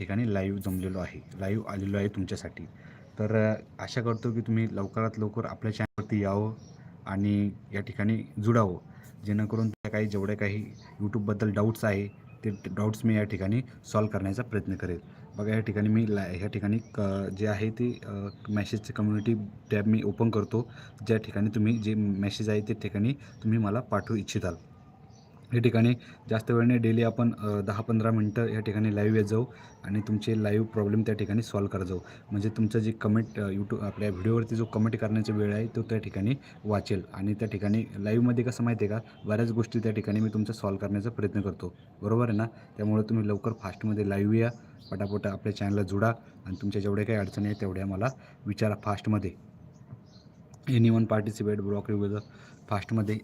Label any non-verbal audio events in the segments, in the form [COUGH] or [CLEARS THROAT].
ठिकाणी लाईव्ह जमलेलो आहे. लाईव्ह आलेलो आहे तुमच्यासाठी. तर आशा करतो की तुम्ही लवकरात लवकर आपल्या चॅनलवरती यावं आणि या ठिकाणी जुडावं. जेणेकरून त्या काही जेवढे काही यूट्यूबबद्दल डाऊट्स आहे ते डाऊट्स मी या ठिकाणी सॉल्व करण्याचा प्रयत्न करेल. बघा या ठिकाणी मी ला ह्या ठिकाणी क जे आहे ते मॅसेजचे कम्युनिटी टॅब मी ओपन करतो. ज्या ठिकाणी तुम्ही जे मेसेज आहे ते ठिकाणी तुम्ही मला पाठवू इच्छिताल. या ठिकाणी जास्त वेळ नाही. डेली आपण दहा पंधरा मिनटं या ठिकाणी लाईव्ह येत जाऊ आणि तुमचे लाईव्ह प्रॉब्लेम त्या ठिकाणी सॉल्व करत जाऊ. म्हणजे तुमचं जे कमेंट यूट्यूब आपल्या व्हिडिओवरती जो कमेंट करण्याचा वेळ आहे तो त्या ठिकाणी वाचेल. आणि त्या ठिकाणी लाईव्हमध्ये कसं माहिती आहे का? बऱ्याच गोष्टी त्या ठिकाणी मी तुमचं सॉल्व करण्याचा प्रयत्न करतो. बरोबर आहे ना? त्यामुळे तुम्ही लवकर फास्टमध्ये लाईव्ह या. पटापट आपल्या चॅनलला जुडा आणि तुमच्या जेवढ्या काही अडचणी आहेत तेवढ्या मला विचारा फास्टमध्ये एनी वन पार्टिसिपेट ब्लॉक रिव्ह्यूजर फास्टमध्ये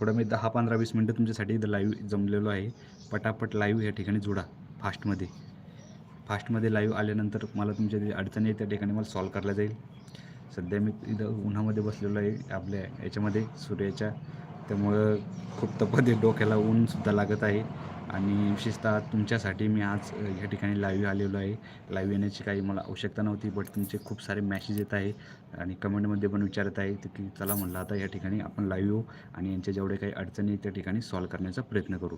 थोडं मी दहा पंधरा वीस मिनटं तुमच्यासाठी इथं लाईव्ह जमलेलो आहे. पटापट लाईव्ह या ठिकाणी जुडा फास्टमध्ये. फास्टमध्ये लाईव्ह आल्यानंतर मला तुमच्या जे अडचणी आहे त्या ठिकाणी मला सॉल्व करायला जाईल. सध्या मी इथं उन्हामध्ये बसलेलो आहे आपल्या याच्यामध्ये सूर्याच्या. त्यामुळं खूप तपत आहे डोक्याला ऊनसुद्धा लागत आहे. आणि विशेषतः तुमच्यासाठी मी आज या ठिकाणी लाईव्ह आलेलो आहे. लाईव्ह येण्याची काही मला आवश्यकता नव्हती बट तुमचे खूप सारे मॅसेज येत आहे आणि कमेंटमध्ये पण विचारत आहे की चला म्हणलं आता या ठिकाणी आपण लाईव्ह येऊ आणि यांच्या जेवढे काही अडचणी त्या ठिकाणी सॉल्व करण्याचा प्रयत्न करू.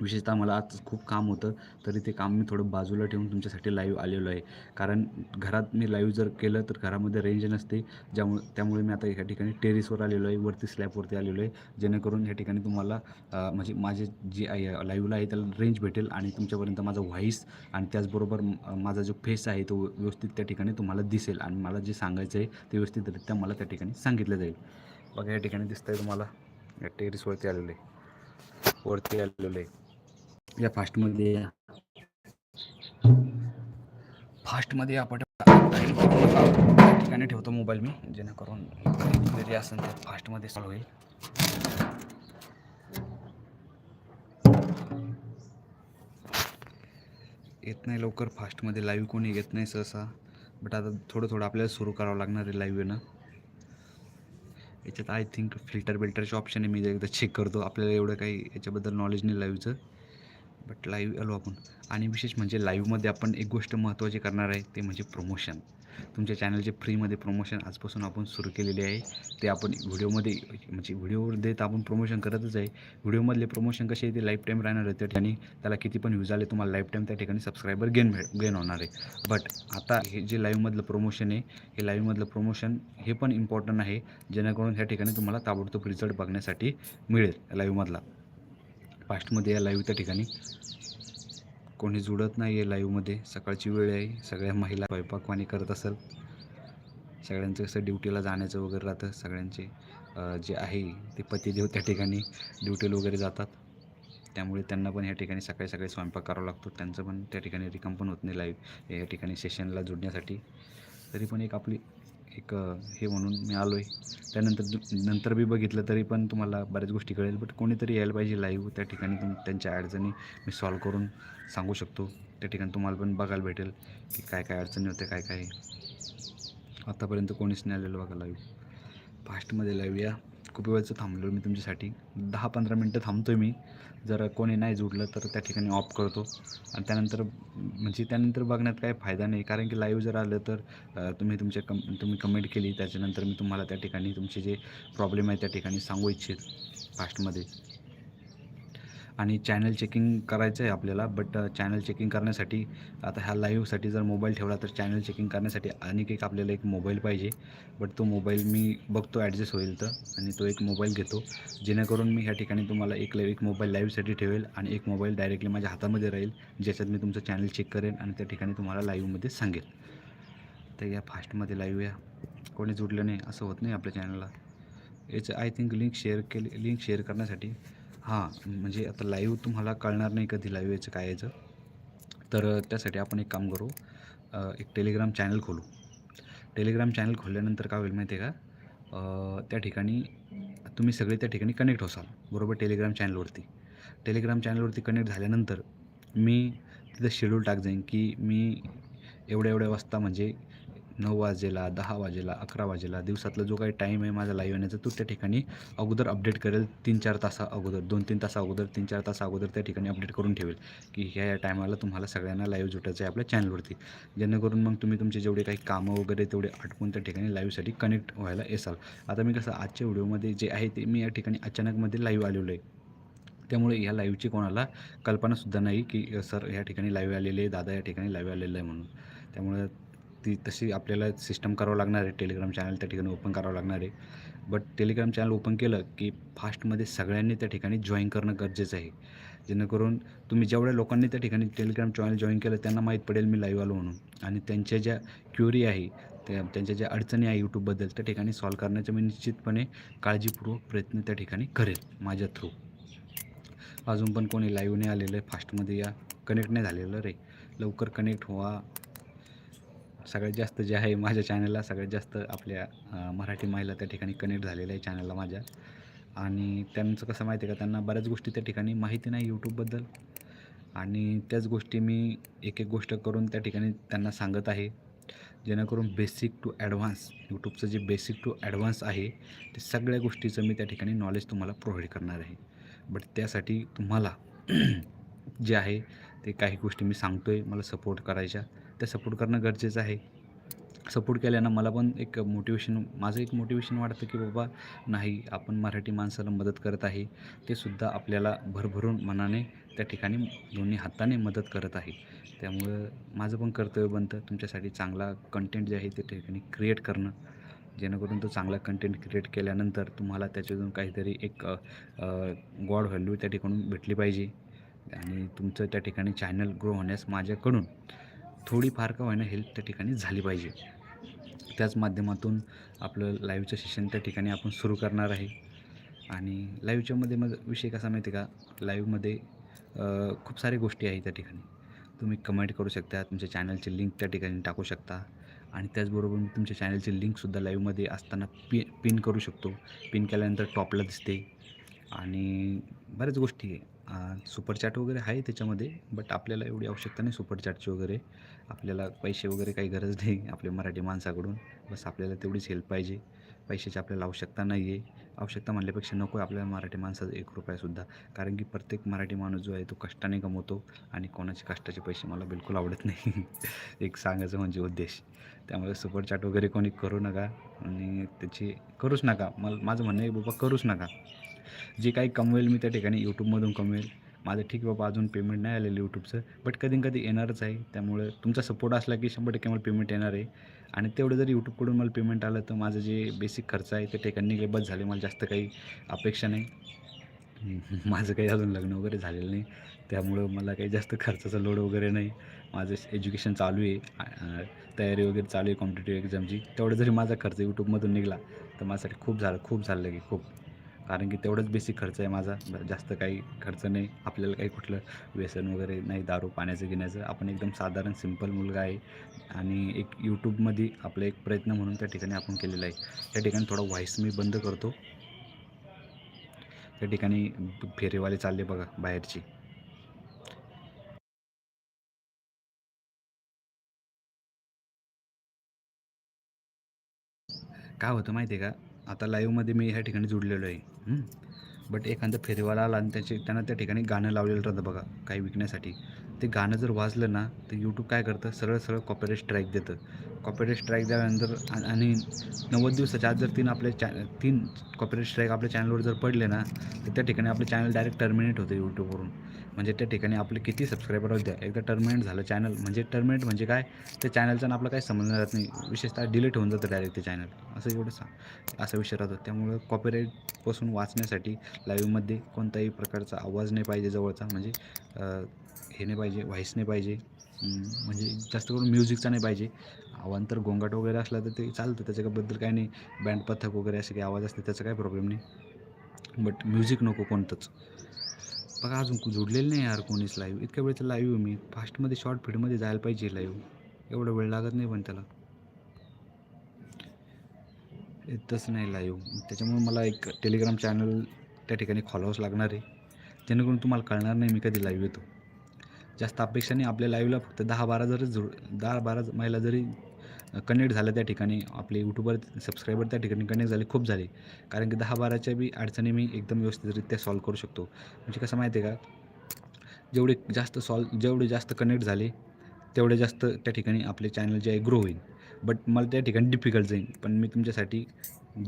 विशेषतः मला आज खूप काम होतं तरी ते काम मी थोडं बाजूला ठेवून तुमच्यासाठी लाईव्ह आलेलो आहे. कारण घरात मी लाईव्ह जर केलं तर घरामध्ये रेंज नसते. ज्यामुळे त्यामुळे मी आता या ठिकाणी टेरिसवर आलेलो आहे वरती स्लॅबवरती आलेलो आहे. जेणेकरून या ठिकाणी तुम्हाला म्हणजे माझे जे आहे लाईव्हला आहे त्याला रेंज भेटेल आणि तुमच्यापर्यंत माझा व्हॉईस आणि त्याचबरोबर माझा जो फेस आहे तो व्यवस्थित त्या ठिकाणी तुम्हाला दिसेल आणि मला जे सांगायचं आहे ते व्यवस्थितरित्या मला त्या ठिकाणी सांगितलं जाईल. बघा या ठिकाणी दिसतंय तुम्हाला. या टेरिसवरती आलेलं आहे. वरती आलेलो आहे. या फास्टमध्ये या. फास्टमध्ये आपण ठिकाणी ठेवतो मोबाईल मी जेणेकरून जरी असेल ते फास्टमध्ये सॉल्व होईल. येत नाही लवकर फास्टमध्ये लाईव्ह कोणी येत नाही सहसा. बट आता थोडं थोडं आपल्याला सुरू करावं लागणार आहे लाईव्ह येणं. याच्यात आय थिंक फिल्टर बिल्टरचे ऑप्शन आहे. मी एकदा चेक करतो. आपल्याला एवढं काही याच्याबद्दल नॉलेज नाही लाईव्हचं बट लाईव्ह आलो आपण. आणि विशेष म्हणजे लाईव्हमध्ये आपण एक गोष्ट महत्त्वाची करणार आहे ते म्हणजे प्रमोशन तुमच्या चॅनलचे फ्रीमध्ये प्रमोशन आजपासून आपण सुरू केलेले आहे. ते आपण व्हिडिओमध्ये म्हणजे व्हिडिओवर तर आपण प्रमोशन करतच आहे. व्हिडिओमधले प्रमोशन कसे ते लाईफ टाईम राहणार आहे त्या ठिकाणी. त्याला किती पण व्ह्यूज आले तुम्हाला लाईफ टाईम त्या ठिकाणी सबस्क्रायबर गेन भेट गेन होणार आहे. बट आता हे जे लाईव्हमधलं प्रमोशन आहे हे लाईव्हमधलं प्रमोशन हे पण इम्पॉर्टंट आहे. जेणेकरून ह्या ठिकाणी तुम्हाला ताबडतोब रिझल्ट बघण्यासाठी मिळेल लाईव्हमधला फास्टमध्ये या लाईव्हच्या ठिकाणी. कोणी जुडत नाही आहे लाईव्हमध्ये सकाळची वेळ आहे. सगळ्या महिला स्वयंपाकवाणी करत असेल. सगळ्यांचं कसं ड्युटीला जाण्याचं वगैरे राहतं. सगळ्यांचे जे आहे ते पतिदेव त्या ठिकाणी ड्युटीला वगैरे जातात. त्यामुळे त्यांना पण या ठिकाणी सकाळी सकाळी स्वयंपाक करावा लागतो. त्यांचं पण त्या ठिकाणी रिकम पण होत नाही लाईव्ह या ठिकाणी सेशनला जुडण्यासाठी. तरी पण एक आपली एक हे म्हणून मी आलो आहे त्यानंतर नंतर बी बघितलं तरी पण तुम्हाला बऱ्याच गोष्टी कळेल बट कोणीतरी यायला पाहिजे लाईव्ह त्या ठिकाणी तुम त्यांच्या अडचणी मी सॉल्व करून सांगू शकतो. त्या ठिकाणी तुम्हाला पण बघायला भेटेल की काय काय अडचणी होत्या काय काय. आत्तापर्यंत कोणीच नाही आलेलं बघा लाईव्ह फास्टमध्ये लाईव्ह या. खूप वेळचं थांबलो मी तुमच्यासाठी. दहा पंधरा मिनटं थांबतो आहे मी. जर कोणी नाही जुडलं तर त्या ठिकाणी ऑफ करतो. आणि त्यानंतर म्हणजे त्यानंतर बघण्यात काही फायदा नाही. कारण की लाईव्ह जर आलं तर तुम्ही तुमच्या कम तुम्ही कमेंट केली. त्याच्यानंतर मी तुम्हाला त्या ठिकाणी तुमचे जे प्रॉब्लेम आहे त्या ठिकाणी सांगू इच्छित. फास्टमध्ये आणि चॅनल चेकिंग करायचं आहे आपल्याला बट चॅनल चेकिंग करण्यासाठी आता ह्या लाईव्हसाठी जर मोबाईल ठेवला तर चॅनल चेकिंग करण्यासाठी आणिक एक आपल्याला एक मोबाईल पाहिजे. बट तो मोबाईल मी बघतो ॲडजस्ट होईल तर आणि तो एक मोबाईल घेतो. जेणेकरून मी ह्या ठिकाणी तुम्हाला एक एक मोबाईल लाईव्हसाठी ठेवेल आणि एक मोबाईल डायरेक्टली माझ्या हातामध्ये राहील ज्याच्यात मी तुमचं चॅनल चेक करेन आणि त्या ठिकाणी तुम्हाला लाईव्हमध्ये सांगेल. तर या फास्टमध्ये लाईव्ह या. कोणी जुडलं नाही असं होत नाही आपल्या चॅनलला याचं आय थिंक लिंक शेअर केली लिंक शेअर करण्यासाठी हां म्हणजे आता लाईव्ह तुम्हाला कळणार नाही कधी लाईव्ह याचं काय याचं तर त्यासाठी आपण एक काम करू एक टेलिग्राम चॅनल खोलू. टेलिग्राम चॅनल खोलल्यानंतर काय होईल माहिती आहे का त्या ठिकाणी तुम्ही सगळे त्या ठिकाणी कनेक्ट होसाल बरोबर टेलिग्राम चॅनलवरती टेलिग्राम चॅनलवरती कनेक्ट झाल्यानंतर मी तिथं शेड्यूल टाक जाईन की मी एवढ्या एवढ्या वाजता म्हणजे नऊ वाजेला दहा वाजेला अकरा वाजेला दिवसातला जो काही टाईम आहे माझा लाईव्ह येण्याचा तो त्या ठिकाणी अगोदर अपडेट करेल तीन चार तासा अगोदर दोन तीन तासा अगोदर तीन चार तासा अगोदर त्या ठिकाणी अपडेट करून ठेवेल की ह्या या टायमाला तुम्हाला सगळ्यांना लाईव्ह जुटायचं आहे आपल्या चॅनलवरती जेणेकरून मग तुम्ही तुमचे जेवढे काही कामं वगैरे तेवढे आटपून त्या ठिकाणी लाईव्हसाठी कनेक्ट व्हायला येसाल. आता मी कसं आजच्या व्हिडिओमध्ये जे आहे ते मी या ठिकाणी अचानकमध्ये लाईव्ह आलेलो आहे. त्यामुळे ह्या लाईव्हची कोणाला कल्पनासुद्धा नाही की सर ह्या ठिकाणी लाईव्ह आलेले आहे दादा या ठिकाणी लाईव्ह आलेलं आहे म्हणून. त्यामुळे ती तशी आपल्याला सिस्टम करावं लागणार आहे. टेलिग्राम चॅनल त्या ठिकाणी ओपन करावं लागणार आहे. बट टेलिग्राम चॅनल ओपन केलं की फास्टमध्ये सगळ्यांनी त्या ठिकाणी जॉईन करणं गरजेचं आहे. जेणेकरून तुम्ही जेवढ्या लोकांनी त्या ठिकाणी टेलिग्राम चॅनल जॉईन केलं त्यांना माहीत पडेल मी लाईव्ह आलो म्हणून. आणि त्यांच्या ज्या क्युरी आहे त्या त्यांच्या ज्या अडचणी आहे यूट्यूबबद्दल त्या ठिकाणी सॉल्व करण्याचा मी निश्चितपणे काळजीपूर्वक प्रयत्न त्या ठिकाणी करेल माझ्या थ्रू अजून पण कोणी लाईव्ह नाही आलेलं आहे. फास्टमध्ये या कनेक्ट नाही झालेलं रे. लवकर कनेक्ट व्हा. सगळ्यात जास्त जे आहे माझ्या चॅनलला सगळ्यात जास्त आपल्या मराठी महिला त्या ठिकाणी कनेक्ट झालेल्या आहे चॅनलला माझ्या. आणि त्यांचं कसं माहिती आहे का? त्यांना बऱ्याच गोष्टी त्या ठिकाणी माहिती नाही यूट्यूबबद्दल आणि त्याच गोष्टी मी एक एक गोष्ट करून त्या ठिकाणी त्यांना सांगत आहे. जेणेकरून बेसिक टू ॲडव्हान्स यूट्यूबचं जे बेसिक टू ॲडव्हान्स आहे ते सगळ्या गोष्टीचं मी त्या ठिकाणी नॉलेज तुम्हाला प्रोव्हाइड करणार आहे. बट त्यासाठी तुम्हाला [CLEARS THROAT] जे आहे ते काही गोष्टी मी सांगतो आहे मला सपोर्ट करायच्या. ते सपोर्ट करणं गरजेचं आहे. सपोर्ट केल्यानं मला पण एक मोटिवेशन माझं एक मोटिवेशन वाटतं की बाबा नाही आपण मराठी माणसाला मदत करत आहे. ते सुद्धा आपल्याला भरभरून मनाने त्या ठिकाणी दोन्ही हाताने मदत करत आहे. त्यामुळं माझं पण कर्तव्य बनतं तुमच्यासाठी चांगला कंटेंट जे आहे ते त्या ठिकाणी क्रिएट करणं. जेणेकरून तो चांगला कंटेंट क्रिएट केल्यानंतर तुम्हाला त्याच्यातून काहीतरी एक गॉड व्हॅल्यू त्या ठिकाणून भेटली पाहिजे. आणि तुमचं त्या ठिकाणी चॅनल ग्रो होण्यास माझ्याकडून थोडीफार का होईना हेल्प त्या ठिकाणी झाली पाहिजे. त्याच माध्यमातून आपलं लाईव्हचं सेशन त्या ठिकाणी आपण सुरू करणार आहे. आणि लाईव्हच्यामध्ये मग विषय कसा माहिती आहे का? लाईव्हमध्ये खूप साऱ्या गोष्टी आहेत त्या ठिकाणी. तुम्ही कमेंट करू शकता तुमच्या चॅनलची लिंक त्या ठिकाणी टाकू शकता. आणि त्याचबरोबर मी तुमच्या चॅनलची लिंकसुद्धा लाईव्हमध्ये असताना पि पिन करू शकतो. पिन केल्यानंतर टॉपला दिसते. आणि बऱ्याच गोष्टी आहे. सुपरचॅट वगैरे आहे त्याच्यामध्ये बट आपल्याला एवढी आवश्यकता नाही सुपरचॅटची वगैरे. आपल्याला पैसे वगैरे काही गरज नाही आपल्या मराठी माणसाकडून. बस आपल्याला तेवढीच हेल्प पाहिजे. पैशाची आपल्याला आवश्यकता नाही आहे आवश्यकता म्हणल्यापेक्षा नको आहे आपल्याला मराठी माणसाचा एक रुपयासुद्धा कारण की प्रत्येक मराठी माणूस जो आहे तो कष्टाने कमवतो आणि कोणाचे कष्टाचे पैसे मला बिलकुल आवडत नाही. [LAUGHS] एक सांगायचं म्हणजे उद्देश. त्यामुळे सुपर चॅट वगैरे कोणी करू नका आणि त्याची करूच नका. मला माझं म्हणणं आहे बाबा करूच नका. जे काही कमवेल मी त्या ठिकाणी यूट्यूबमधून कमवेल. माझं ठीक आहे बाबा अजून पेमेंट नाही आलेलं यूट्यूबचं बट कधी कधी येणारच आहे. त्यामुळे तुमचा सपोर्ट असला की शंभर टक्के मला पेमेंट येणार आहे. आणि तेवढं जर यूट्यूबकडून मला पेमेंट आलं तर माझं जे बेसिक खर्च आहे ते ठिकाणी निघले बस झाले. मला जास्त काही अपेक्षा नाही. [LAUGHS] माझं काही अजून लग्न वगैरे झालेलं नाही. त्यामुळं मला काही जास्त खर्चाचा लोड वगैरे नाही. माझं एज्युकेशन चालू आहे. तयारी वगैरे चालू आहे कॉम्पिटेटिव्ह एक्झामची तेवढं जरी माझा खर्च यूट्यूबमधून निघाला तर माझ्यासाठी खूप झालं खूप झालं की खूप. कारण की तेवढंच बेसिक खर्च आहे माझा. जास्त काही खर्च नाही. आपल्याला काही कुठलं व्यसन वगैरे नाही दारू पाण्याचं घेण्याचं आपण एकदम साधारण सिंपल मुलगा आहे. आणि एक यूट्यूबमध्ये आपला एक प्रयत्न म्हणून त्या ठिकाणी आपण केलेला आहे. त्या ठिकाणी थोडा व्हॉईस मी बंद करतो. त्या ठिकाणी फेरीवाले चालले बघा बाहेरची. काय होतं माहिती आहे का? आता लाईव्हमध्ये मी ह्या ठिकाणी जुडलेलो आहे. बट एखादा फेरीवाला आला आणि त्याचे त्यांना त्या ठिकाणी गाणं लावलेलं राहतं बघा काही विकण्यासाठी. ते गाणं जर वाजलं ना तर यूट्यूब काय करतं? सरळ सरळ कॉपीराईट स्ट्राईक देतं. कॉपीराईट स्ट्राईक द्याल्यानंतर आणि नव्वद दिवसाच्या आत जर तीन आपल्या चॅ तीन कॉपीराईट स्ट्राईक आपल्या चॅनलवर जर पडले ना तर त्या ठिकाणी आपलं चॅनल डायरेक्ट टर्मिनेट होतं यूट्यूबवरून म्हणजे त्या ठिकाणी आपले किती सबस्क्रायबर होऊ द्या एकदा टर्मिनेट झालं चॅनल म्हणजे टर्मिनेट म्हणजे काय? त्या चॅनलचा आपलं काही संबंध राहत नाही. विशेषतः डिलीट होऊन जातं डायरेक्ट ते चॅनल असं एवढं सांग असा विषय राहतो. त्यामुळं कॉपीराईटपासून वाचण्यासाठी लाईव्हमध्ये कोणताही प्रकारचा आवाज नाही पाहिजे जवळचा. म्हणजे हे नाही पाहिजे व्हाईस नाही पाहिजे. म्हणजे जास्त करून म्युझिकचा नाही पाहिजे. अवांतर गोंगाट वगैरे असला तर ते चालतं. त्याच्याबद्दल काही नाही. बँड पथक वगैरे असे काही आवाज असते त्याचा काही प्रॉब्लेम नाही. बट म्युझिक नको कोणतंच. बघा अजून जुडलेलं जोडलेलं नाही यार कोणीच लाईव्ह इतक्या वेळचं लाईव्ह मी. फास्टमध्ये शॉर्ट फीडमध्ये जायला पाहिजे लाईव्ह एवढा वेळ लागत नाही पण त्याला. येतच नाही लाईव्ह त्याच्यामुळे मला एक टेलिग्राम चॅनल त्या ठिकाणी खोलावंच लागणार आहे. जेणेकरून तुम्हाला कळणार नाही मी कधी लाईव्ह येतो. जास्त अपेक्षा नाही. आपल्या लाईव्हला फक्त दहा बारा जरी जोड दहा बारा महिला जरी कनेक्ट झाल्या त्या ठिकाणी आपले यूट्यूबर सबस्क्रायबर त्या ठिकाणी कनेक्ट झाले खूप झाले. कारण की दहा बाराच्या बी अडचणी मी एकदम व्यवस्थितरित्या सॉल्व करू शकतो. म्हणजे कसं माहिती आहे का? जेवढे जास्त सॉल्व जेवढे जास्त कनेक्ट झाले तेवढे जास्त त्या ठिकाणी आपले चॅनल जे आहे ग्रो होईल. बट मला त्या ठिकाणी डिफिकल्ट जाईल. पण मी तुमच्यासाठी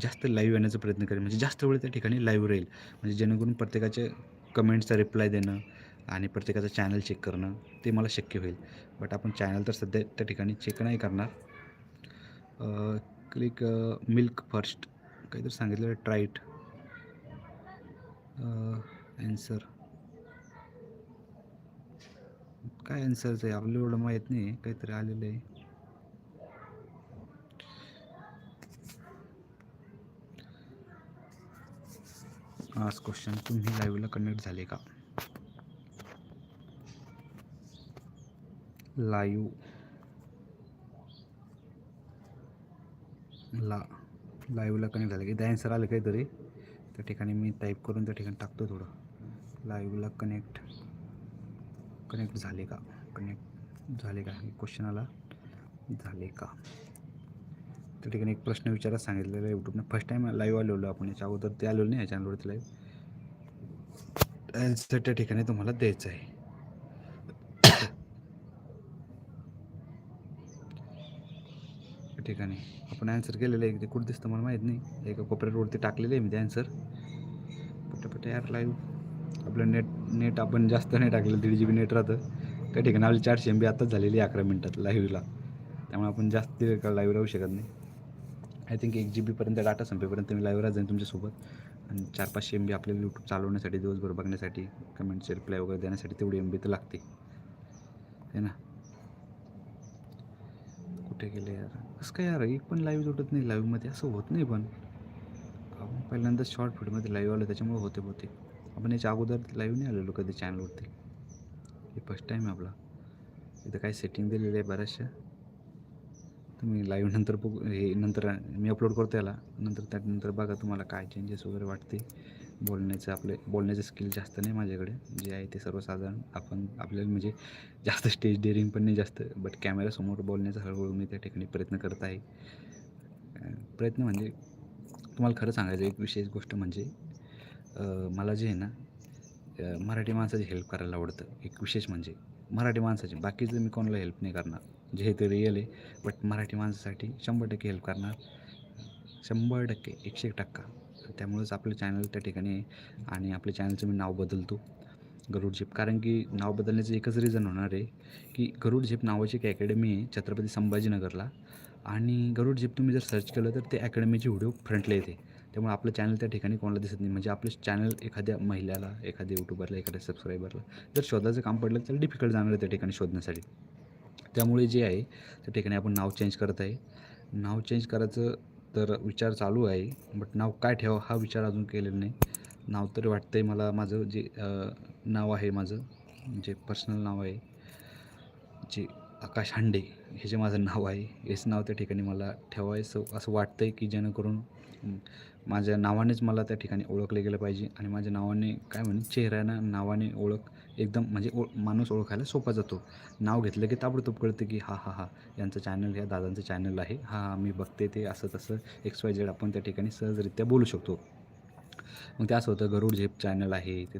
जास्त लाईव्ह येण्याचा प्रयत्न करेन. म्हणजे जास्त वेळ त्या ठिकाणी लाईव्ह राहील. म्हणजे जेणेकरून प्रत्येकाचे कमेंट्सचा रिप्लाय देणं आणि प्रत्येकाचं चॅनल चेक करणं ते मला शक्य होईल. बट आपण चॅनल तर सध्या त्या ठिकाणी चेक नाही करणार. क्लिक मिल्क फर्स्ट काहीतरी सांगितलं ट्राईट ॲन्सर काय ॲन्सरचं आहे? आपल्याला एवढं माहीत नाही काहीतरी आलेलं आहे. आज क्वेश्चन तुम्ही लाईव्हला कनेक्ट झाले का? लाईव्ह ला लाईव्हला कनेक्ट झालं की दॅन्सर आलं काहीतरी. त्या ठिकाणी मी टाईप करून त्या ठिकाणी टाकतो थोडं. लाईव्हला कनेक्ट कनेक्ट झाले का? कनेक्ट झाले का? क्वेश्चन आला. झाले का? त्या ठिकाणी एक प्रश्न विचारायला सांगितलेला आहे यूट्यूबने फर्स्ट टाईम लाईव्ह आलेलो आपण. याच्या अगोदर ते आलेलो नाही या चॅनलवरती लाईव्ह त्या ठिकाणी तुम्हाला द्यायचं आहे त्या ठिकाणी. आपण ॲन्सर केलेलं आहे. ते कुठं दिसतं मला माहीत नाही. एका कोपऱ्यावरती टाकलेलं आहे मी ते ॲन्सर पटापट यार लाईव्ह आपलं नेट नेट आपण जास्त नाही टाकलेलं. दीड जी बी नेट राहतं. त्या ठिकाणी आपली चारशे एम बी आताच झालेली आहे अकरा मिनटात लाईव्हला त्यामुळे आपण जास्त लाईव्ह राहू शकत नाही. आय थिंक एक जी बीपर्यंत डाटा संपेपर्यंत मी लाईव्ह राहत जाईन तुमच्यासोबत. आणि चार पाचशे एम बी आपल्याला यूट्यूब चालवण्यासाठी दिवसभर बघण्यासाठी कमेंट्स रिप्लाय वगैरे देण्यासाठी तेवढी एम बी तर लागते. आहे ना? कुठे गेले यार? कसं काय यार? एक पण लाईव्ह जोडत नाही लाईव्हमध्ये असं होत नाही पण. आपण पहिल्यांदा शॉर्ट फिडमध्ये लाईव्ह आलो त्याच्यामुळे होते होते आपण याच्या अगोदर लाईव्ह नाही आलेलो कधी चॅनलवरती हे फर्स्ट टाईम आहे आपला. इथं काय सेटिंग दिलेलं आहे बऱ्याचशा. तुम्ही लाईव्ह नंतर बघू हे नंतर मी अपलोड करतो याला. नंतर त्यानंतर बघा तुम्हाला काय चेंजेस वगैरे वाटते बोलण्याचं आपले बोलण्याचं स्किल जास्त नाही माझ्याकडे. जे आहे ते सर्वसाधारण. आपण आपल्याला म्हणजे जास्त स्टेज डेअरिंग पण नाही जास्त. बट कॅमेरासमोर बोलण्याचा हळूहळू मी त्या ठिकाणी प्रयत्न करत आहे. प्रयत्न म्हणजे तुम्हाला खरं सांगायचं एक विशेष गोष्ट म्हणजे मला जे आहे ना मराठी माणसाची हेल्प करायला आवडतं. एक विशेष म्हणजे मराठी माणसाची. बाकीचं मी कोणाला हेल्प नाही करणार. जे हे ते रिअल आहे. बट मराठी माणसासाठी शंभर टक्के हेल्प करणार. शंभर टक्के एकशे एक टक्का. त्यामुळेच आपलं चॅनल त्या ठिकाणी आहे आणि आपल्या चॅनलचं मी नाव बदलतो. गरुड झेप. कारण की नाव बदलण्याचं एकच रिझन होणार आहे की गरुड झेप नावाची एक अकॅडमी आहे छत्रपती संभाजीनगरला. आणि गरुड झेप तुम्ही जर सर्च केलं तर ते अकॅडमीची व्हिडिओ फ्रंटला येते. त्यामुळे आपलं चॅनल त्या ठिकाणी कोणाला दिसत नाही. म्हणजे आपलं चॅनल एखाद्या महिलाला एखाद्या यूट्यूबरला एखाद्या सबस्क्रायबरला जर शोधायचं काम पडलं तर डिफिकल्ट जाणार आहे त्या ठिकाणी शोधण्यासाठी. त्यामुळे जे आहे त्या ठिकाणी आपण नाव चेंज करत आहे. नाव चेंज करायचं तर विचार चालू आहे बट नाव काय ठेवा हा विचार अजून केलेला नाही. नाव तर वाटतं आहे मला माझं जे नाव आहे माझं जे पर्सनल नाव आहे जे आकाश हांडे हे जे माझं नाव आहे हेच नाव त्या ठिकाणी मला ठेवायचं असं वाटतं आहे की जेणेकरून माझ्या नावानेच मला त्या ठिकाणी ओळखलं गेलं पाहिजे. आणि माझ्या नावाने काय म्हणे चेहऱ्यानं नावाने ओळख एकदम म्हणजे ओ माणूस ओळखायला सोपा जातो. नाव घेतलं की ताबडतोब कळतं की हा हा हा यांचं चॅनल ह्या दादांचं चॅनल आहे. हा हा मी बघते ते असं तसं एक्स वाय झेड आपण त्या ठिकाणी सहजरित्या बोलू शकतो. मग ते असं होतं गरुड झेप चॅनल आहे ते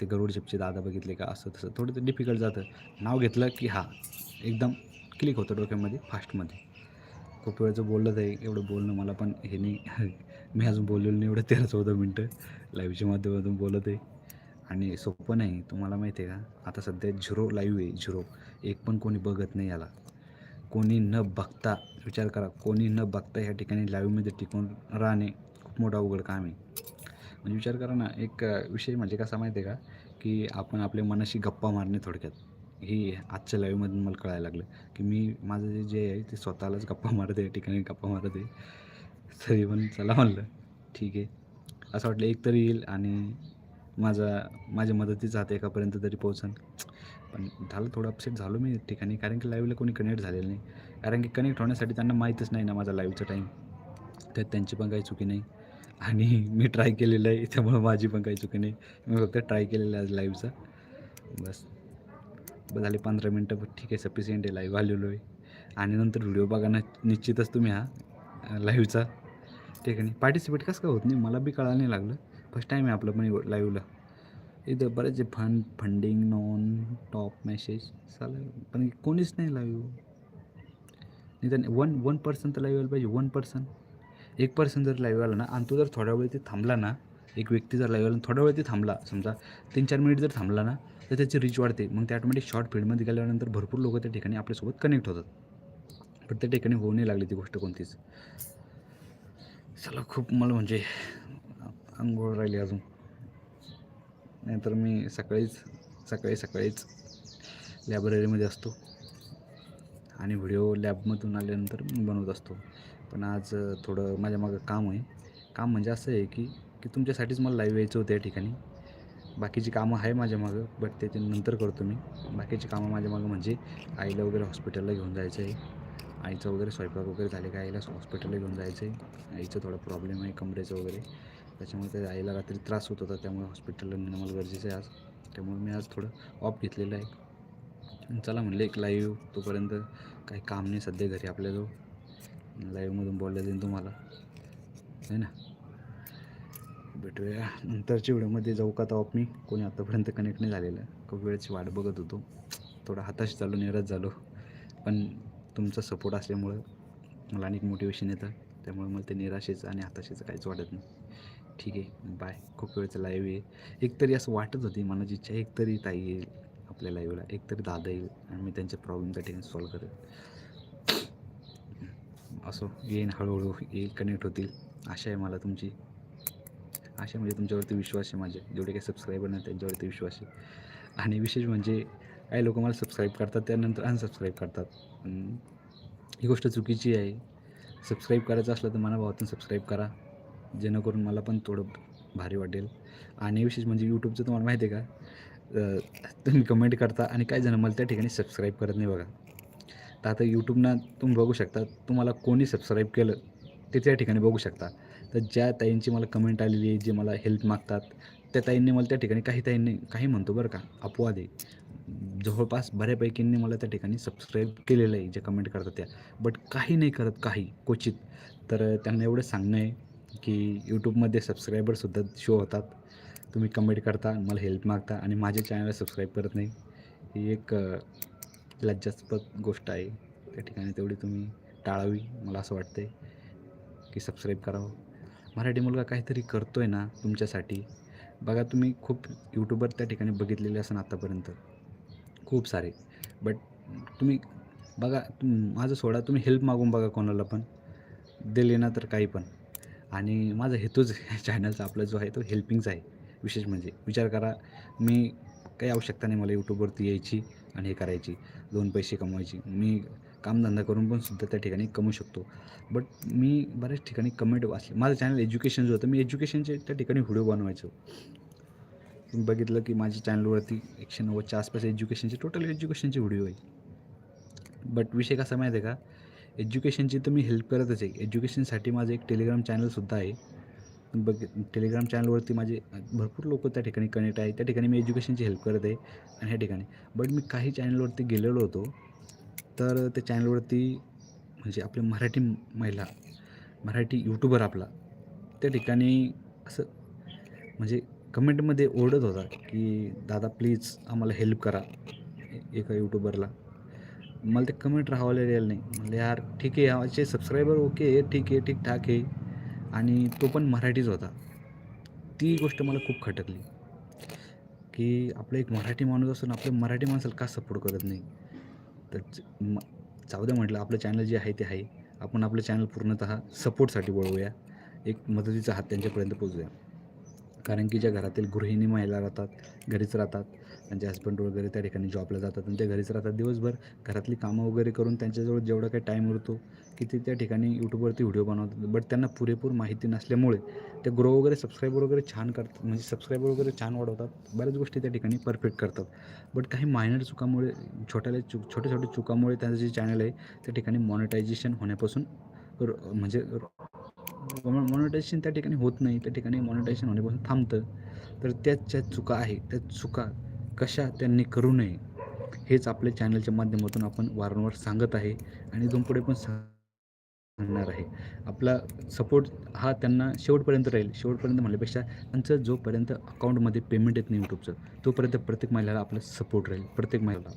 ते गरुड झेपचे दादा बघितले का असं तसं थोडं ते डिफिकल्ट जातं. नाव घेतलं की हा एकदम क्लिक होतं डोक्यामध्ये फास्टमध्ये खूप वेळचं बोललं आहे एवढं बोलणं मला पण हे नाही. मी अजून बोललेलो नाही एवढं तेरा चौदा मिनटं लाईव्हच्या माध्यमातून बोलत आहे. आणि सोपं नाही तुम्हाला माहिती आहे का? आता सध्या झिरो लाईव्ह आहे झिरो. एक पण कोणी बघत नाही याला. कोणी न बघता विचार करा कोणी न बघता ह्या ठिकाणी लाईव्हमध्ये टिकून राहणे खूप मोठा अवघड काम आहे. म्हणजे विचार करा ना एक विषय म्हणजे कसा माहिती आहे का? की आपण आपल्या मनाशी गप्पा मारणे थोडक्यात. ही आजच्या लाईव्हमधून मला कळायला लागलं की मी माझं जे जे आहे ते स्वतःलाच गप्पा मारत आहे ठिकाणी गप्पा मारत आहे. तरी पण चला म्हणलं ठीक आहे. असं वाटलं एक तरी येईल आणि माझा माझ्या मदतीचा हात एकापर्यंत तरी पोहोचन. पण झालं थोडं अपसेट झालो मी ठिकाणी कारण की लाईव्हला कोणी कनेक्ट झालेलं नाही. कारण की कनेक्ट होण्यासाठी त्यांना माहीतच नाही ना माझा लाईव्हचा टाईम त्यात त्यांची पण काही चुकी नाही. आणि मी ट्राय केलेलं आहे त्यामुळं माझी पण काही चुकी नाही. मी फक्त ट्राय केलेलं आहे आज लाईव्हचा बस. झाले पंधरा मिनटं ठीक आहे सफिशियंट आहे लाईव्ह आलेलो आहे. आणि नंतर व्हिडिओ बघा ना निश्चितच तुम्ही हा लाईव्हचा ठीक आहे पार्टिसिपेट कसं काय होत नाही मला बी कळायला नाही लागलं. फर्स्ट टाईम आहे आपलं पण लाईव्हला इथं बरेचसे fund funding non top message चालेल. पण कोणीच नाही लाईव्ह निदान वन वन पर्सन तर लाईव्ह आलं पाहिजे वन पर्सन एक पर्सन जर लाईव्ह आला ना आणि तो जर थोड्या वेळ ते थांबला ना एक व्यक्ती जर लाईव्ह आला थोड्या वेळ ते थांबला समजा तीन चार मिनिट जर थांबला ना तर त्याची रीच वाढते. मग ते ऑटोमॅटिक शॉर्ट फील्डमध्ये गेल्यानंतर भरपूर लोक त्या ठिकाणी आपल्यासोबत कनेक्ट होतात. पण त्या ठिकाणी होऊ नाही लागली ती गोष्ट कोणतीच. चला खूप मला म्हणजे अंघोळ राहिली अजून. नाहीतर मी सकाळीच सकाळी सकाळीच लायब्ररीमध्ये असतो. आणि व्हिडिओ लॅबमधून आल्यानंतर मी बनवत असतो. पण आज थोडं माझ्या मागं काम आहे. काम म्हणजे असं आहे की की तुमच्यासाठीच मला लाईव्ह यायचं होतं या ठिकाणी. बाकीची कामं आहे माझ्या मागं बट त्याच्या नंतर करतो मी. बाकीची कामं माझ्या मागं म्हणजे आईला वगैरे हॉस्पिटलला घेऊन जायचं आहे आईचं वगैरे स्वयंपाक वगैरे झाले का आईला हॉस्पिटलला घेऊन जायचं आहे आईचं थोडा प्रॉब्लेम आहे कमरेचं वगैरे. त्याच्यामुळे त्या आईला रात्री त्रास होत होता त्यामुळे हॉस्पिटलला नेणं मला गरजेचं आहे आज. त्यामुळे मी आज थोडं ऑफ घेतलेलं आहे. चला म्हणलं एक लाईव्ह तोपर्यंत काही काम नाही सध्या घरी आपल्याजवळ. लाईव्हमधून बोलल्या जाईल तुम्हाला. आहे ना? भेटूया. नंतरच्या व्हिडिओमध्ये जाऊ का ऑफ मी? कोणी आतापर्यंत कनेक्ट नाही झालेलं. खूप वेळची वाट बघत होतो. थोडा हाताश झालो निराश झालो. पण तुमचा सपोर्ट असल्यामुळं मला अनेक मोटिवेशन येतं त्यामुळे मला ते निराशेचं आणि हताशेचं काहीच वाटत नाही. ठीक आहे. बाय खूप वेळचं लाईव्ह आहे. एकतरी असं वाटत होती मनाची इच्छा एकतरी ताई येईल आपल्या लाईव्हला एकतरी दादा येईल आणि मी त्यांच्या प्रॉब्लेम त्या ठिकाणी सॉल्व करेल. असो येईन हळूहळू येईल कनेक्ट होतील. आशा आहे मला तुमची. अशा म्हणजे तुमच्यावरती विश्वास आहे माझे जेवढे काही सबस्क्रायबर नाही त्यांच्यावरती विश्वास आहे. आणि विशेष म्हणजे काही लोक मला सबस्क्राईब करतात त्यानंतर अनसबस्क्राईब करतात. ही गोष्ट चुकीची आहे. सबस्क्राईब करायचं असलं तर मनाभावातून सबस्क्राईब करा. जेणेकरून मला पण थोडं भारी वाटेल. आणि विशेष म्हणजे यूट्यूबचं तुम्हाला माहिती आहे का? तुम्ही कमेंट करता आणि काही जण मला त्या ठिकाणी सबस्क्राईब करत नाही बघा. तर आता यूट्यूबनं तुम्ही बघू शकता. तुम्हाला कोणी सबस्क्राईब केलं ते त्या ठिकाणी बघू शकता. तर ज्या ताईंची मला कमेंट आलेली आहे जे मला हेल्प मागतात त्या ताईंनी मला त्या ठिकाणी काही ताईंनी काही म्हणतो बरं का अपवाद आहे. जवळपास बऱ्यापैकींनी मला त्या ठिकाणी सबस्क्राईब केलेलं आहे जे कमेंट करतात त्या. बट काही नाही करत काही क्वचित. तर त्यांना एवढं सांगणं आहे की यूट्यूबमध्ये सबस्क्रायबरसुद्धा शो होतात. तुम्ही कमेंट करता मला हेल्प मागता आणि माझ्या चॅनलला सबस्क्राईब करत नाही. ही एक लज्जास्पद गोष्ट आहे. त्या ठिकाणी तेवढी तुम्ही टाळावी मला असं वाटतं आहे की सबस्क्राईब करावं. मराठी मुलगा काहीतरी करतो आहे ना तुमच्यासाठी. बघा तुम्ही खूप यूट्यूबर त्या ठिकाणी बघितलेले असन आत्तापर्यंत खूप सारे. बट तुम्ही बघा तुम माझं सोडा तुम्ही हेल्प मागून बघा कोणाला पण. दिले ना तर काही पण. आणि माझा हेतूच [LAUGHS] चॅनलचा आपला जो आहे तो हेल्पिंगचा आहे. विशेष म्हणजे विचार करा मी काही आवश्यकता नाही मला यूट्यूबवरती यायची आणि हे करायची. दोन पैसे कमवायची. मी कामधंदा करून पण सुद्धा त्या ठिकाणी कमवू शकतो. बट मी बऱ्याच ठिकाणी कमेंट वाचले. माझं चॅनल एज्युकेशन जो होतं मी एज्युकेशनचे त्या ठिकाणी व्हिडिओ बनवायचो. तुम्ही बघितलं की माझ्या चॅनलवरती एकशे नव्वदच्या आसपास एज्युकेशनचे टोटल एज्युकेशनचे व्हिडिओ आहे. बट विषय कसा माहिती आहे का? एज्युकेशनची तर मी हेल्प करतच आहे. एज्युकेशनसाठी माझं एक टेलिग्राम चॅनलसुद्धा आहे. बघ टेलिग्राम चॅनलवरती माझे भरपूर लोक त्या ठिकाणी कनेक्ट आहे त्या ठिकाणी मी एज्युकेशनची हेल्प करत आहे. आणि ह्या ठिकाणी. बट मी काही चॅनलवरती गेलेलो होतो. तर त्या चॅनलवरती म्हणजे आपली मराठी महिला मराठी यूट्यूबर आपला त्या ठिकाणी असं म्हणजे कमेंटमध्ये ओरडत होता की दादा प्लीज आम्हाला हेल्प करा एका यूट्यूबरला मला ते कमेंट राहावं गेलं नाही. म्हणलं यार ठीक आहे आमचे सबस्क्रायबर ओके आहे ठीक आहे ठीकठाक आहे. आणि तो पण मराठीच होता. ती गोष्ट मला खूप खटकली. की आपलं एक मराठी माणूस असून आपल्या मराठी माणसाला का सपोर्ट करत नाही? तर च- म जाऊ द्या म्हटलं आपलं चॅनल जे आहे ते आहे. आपण आपलं चॅनल पूर्णतः सपोर्टसाठी वळवूया एक मदतीचा हात त्यांच्यापर्यंत पोचूया कारण की ज्या घरातील गृहिणी महिला राहतात घरीच राहतात त्यांचे हस्बंड वगैरे त्या ठिकाणी जॉबला जातात आणि ते घरीच राहतात. दिवसभर घरातली कामं वगैरे करून त्यांच्याजवळ जेवढा काही टाईम उरतो की ते त्या ठिकाणी यूट्यूबवरती व्हिडिओ बनवतात. बट त्यांना पुरेपूर माहिती नसल्यामुळे ते ग्रो वगैरे सबस्क्रायबर वगैरे छान करतात म्हणजे सबस्क्रायबर वगैरे छान वाढवतात. बऱ्याच गोष्टी त्या ठिकाणी परफेक्ट करतात. बट काही मायनर चुकामुळे छोट्याला चु छोट्या छोट्या चुकामुळे त्यांचं जे चॅनल आहे त्या ठिकाणी मॉनिटायझेशन होण्यापासून म्हणजे मॉनिटायझेशन त्या ठिकाणी होत नाही. त्या ठिकाणी मॉनिटायझेशन होण्यापासून थांबतं. तर त्याच ज्या चुका आहे त्या चुका कशा त्यांनी करू नये हेच आपल्या चॅनलच्या माध्यमातून आपण वारंवार सांगत आहे आणि इथून पुढे पण सांगणार आहे. आपला सपोर्ट हा त्यांना शेवटपर्यंत राहील. शेवटपर्यंत म्हणल्यापेक्षा त्यांचं जोपर्यंत अकाउंटमध्ये पेमेंट येत नाही यूट्यूबचं तोपर्यंत प्रत्येक महिलाला आपला सपोर्ट राहील. प्रत्येक महिलाला.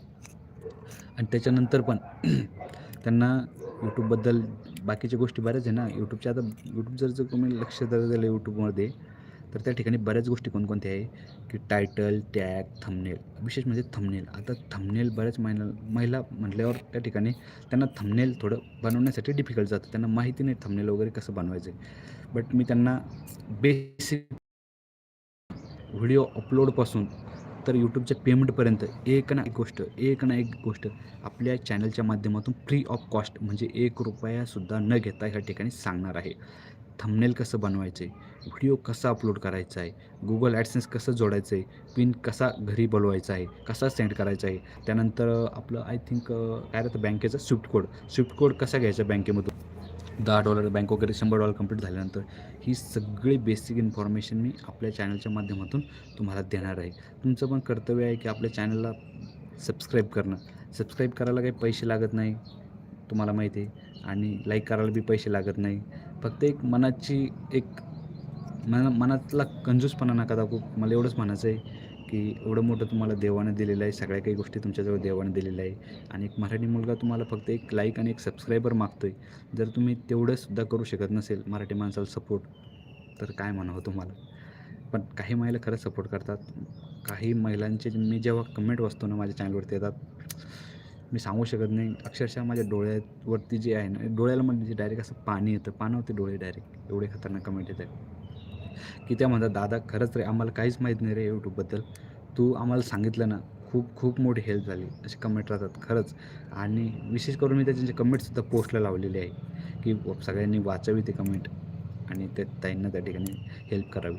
आणि त्याच्यानंतर पण [CLEARS THROAT] त्यांना यूट्यूबबद्दल बाकीच्या गोष्टी बऱ्याच आहे ना. यूट्यूबच्या आता यूट्यूब जर जर तुम्ही लक्ष जर दिलं यूट्यूबमध्ये तर त्या ठिकाणी बऱ्याच गोष्टी कोणकोणत्या आहे? की टायटल टॅग थंबनेल विशेष म्हणजे थंबनेल आता थंबनेल बऱ्याच महिला महिला म्हटल्यावर त्या ठिकाणी त्यांना थंबनेल थोडं बनवण्यासाठी डिफिकल्ट जातं. त्यांना माहिती नाही थंबनेल वगैरे कसं बनवायचं. आहे बट मी त्यांना बेसिक व्हिडिओ अपलोडपासून तर यूट्यूबच्या पेमेंटपर्यंत एक ना एक गोष्ट एक ना एक गोष्ट आपल्या चॅनलच्या माध्यमातून फ्री ऑफ कॉस्ट म्हणजे एक रुपयासुद्धा न घेता ह्या ठिकाणी सांगणार आहे. थंबनेल कसं बनवायचं आहे व्हिडिओ कसा अपलोड करायचा आहे गुगल ॲडसेन्स कसं जोडायचं आहे पिन कसा घरी बोलवायचा आहे कसा सेंड करायचा आहे त्यानंतर आपलं आय थिंक काय राहतं बँकेचा स्विफ्ट कोड स्विफ्ट कोड कसा घ्यायचा बँकेमधून दहा डॉलर बँक वगैरे शंभर डॉलर कंप्लीट झाल्यानंतर ही सगळी बेसिक इन्फॉर्मेशन मी आपल्या चॅनलच्या माध्यमातून तुम्हाला देणार आहे. तुमचं पण कर्तव्य आहे की आपल्या चॅनलला सबस्क्राईब करणं. सबस्क्राईब करायला काही पैसे लागत नाही तुम्हाला माहिती आहे. आणि लाईक करायला बी पैसे लागत नाही. फक्त एक मनाची एक मना मनातला कंजूसपणा नका दाखवू. मला एवढंच म्हणायचं आहे. की एवढं मोठं तुम्हाला देवानं दिलेलं आहे सगळ्या काही गोष्टी तुमच्याजवळ देवानं दिलेल्या आहे. आणि एक मराठी मुलगा तुम्हाला फक्त एक लाईक आणि एक सबस्क्रायबर मागतो आहे जर तुम्ही तेवढंसुद्धा करू शकत नसेल मराठी माणसाला सपोर्ट तर काय म्हणावं तुम्हाला? पण काही महिला खरंच सपोर्ट करतात. काही महिलांचे मी जेव्हा कमेंट वाचतो ना माझ्या चॅनलवरती येतात मी सांगू शकत नाही. अक्षरशः माझ्या डोळ्यावरती जे आहे ना डोळ्याला म्हणजे डायरेक्ट असं पाणी येतं. पाण्यावरती डोळे डायरेक्ट एवढे खतरनाक कमेंट येतात. की त्या म्हणतात दादा खरंच रे आम्हाला काहीच माहीत नाही रे यूट्यूबबद्दल तू आम्हाला सांगितलं ना खूप खूप मोठी हेल्प झाली. असे कमेंट राहतात खरंच. आणि विशेष करून मी त्याचे कमेंटसुद्धा पोस्टला लावलेले आहे की सगळ्यांनी वाचावी ते कमेंट आणि ते ताईंना त्या ठिकाणी हेल्प करावी.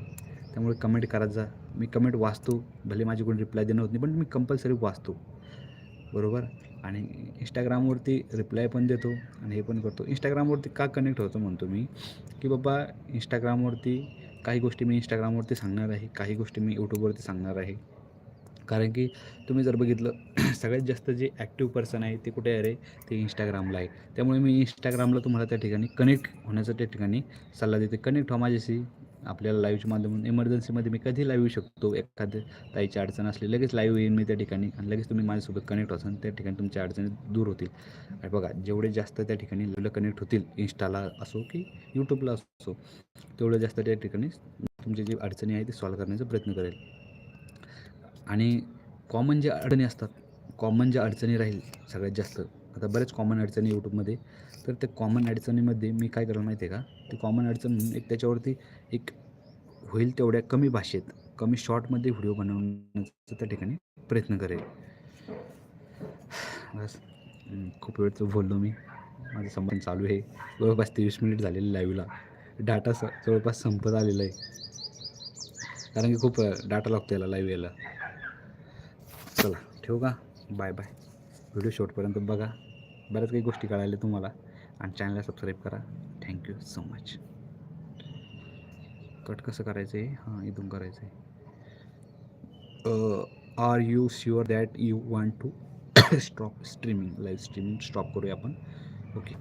त्यामुळे कमेंट करत जा. मी कमेंट वाचतो भले माझी कोणी रिप्लाय देणं होत नाही पण मी कंपल्सरी वाचतो. बरोबर? आणि इंस्टाग्रामवरती रिप्लाय पण देतो आणि हे पण करतो. इंस्टाग्रामवरती का कनेक्ट होतो म्हणतो मी की बाबा इंस्टाग्रामवरती काही गोष्टी मी इंस्टाग्रामवरती सांगणार आहे काही गोष्टी मी यूट्यूबवरती सांगणार आहे. कारण की तुम्ही जर बघितलं [CLEARS THROAT] सगळ्यात जास्त जे ॲक्टिव्ह पर्सन आहे ते कुठे आहे रे? ते इंस्टाग्रामला आहे. त्यामुळे मी इंस्टाग्रामला तुम्हाला त्या ठिकाणी कनेक्ट होण्याचा त्या ठिकाणी सल्ला देते. कनेक्ट व्हा माझ्याशी. आपल्याला लाईव्हच्या माध्यमातून इमर्जन्सीमध्ये मी कधी लाईव्ह येऊ शकतो? एखाद्या ताईची अडचण असली लगेच लाईव्ह येईन मी त्या ठिकाणी आणि लगेच तुम्ही माझ्यासोबत कनेक्ट असाल त्या ठिकाणी तुमच्या अडचणी दूर होतील. आणि बघा जेवढे जास्त त्या ठिकाणी लाईव्हला कनेक्ट होतील इंस्टाला असो की यूट्यूबला असो तेवढं जास्त त्या ठिकाणी तुमची जी अडचणी आहे ती सॉल्व्ह करण्याचा प्रयत्न करेल. आणि कॉमन ज्या अडचणी असतात कॉमन ज्या अडचणी राहील सगळ्यात जास्त आता बऱ्याच कॉमन अडचणी यूट्यूबमध्ये तर त्या कॉमन अडचणीमध्ये मी काय करायला माहिती आहे का? ते कॉमन अडचण म्हणून एक त्याच्यावरती एक होईल तेवढ्या कमी भाषेत कमी शॉर्टमध्ये व्हिडिओ बनवण्याचा त्या ठिकाणी प्रयत्न करेल. बस. खूप वेळचं बोललो मी. माझं संबंध चालू आहे. जवळपास तेवीस मिनिट झालेले लाईव्हला डाटा स जवळपास संपत आलेला आहे. कारण की खूप डाटा लागतो याला लाईव्ह यायला. चला ठेवू का? बाय बाय व्हिडिओ शॉर्टपर्यंत बघा. बऱ्याच काही गोष्टी कळायला तुम्हाला. आणि चॅनलला सबस्क्राईब करा. थँक्यू सो मच कट कसं करायचं आहे हां इथून करायचं आहे are you sure that you want to stop streaming live streaming stop करूया आपण. ओके